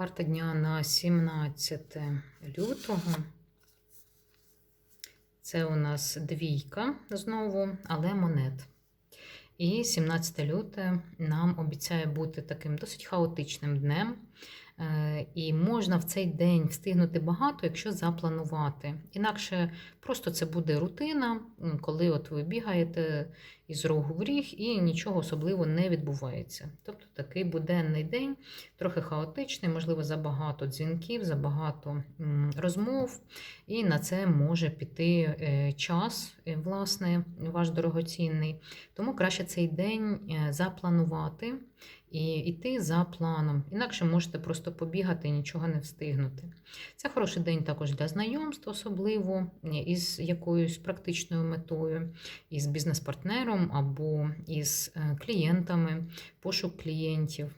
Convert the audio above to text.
Карта дня на 17 лютого. Це у нас двійка знову, але монет. І 17 люте нам обіцяє бути таким досить хаотичним днем. І можна в цей день встигнути багато, якщо запланувати. Інакше просто це буде рутина, коли от ви бігаєте із рогу в ріг і нічого особливо не відбувається. Тобто такий буденний день, трохи хаотичний, можливо, забагато дзвінків, забагато розмов, і на це може піти е, час, е, власне, ваш дорогоцінний. Тому краще цей день е, запланувати і йти за планом. Інакше можете просто побігати і нічого не встигнути. Це хороший день також для знайомств, особливо із якоюсь практичною метою, із бізнес-партнером або із е, клієнтами, пошук клієнтів.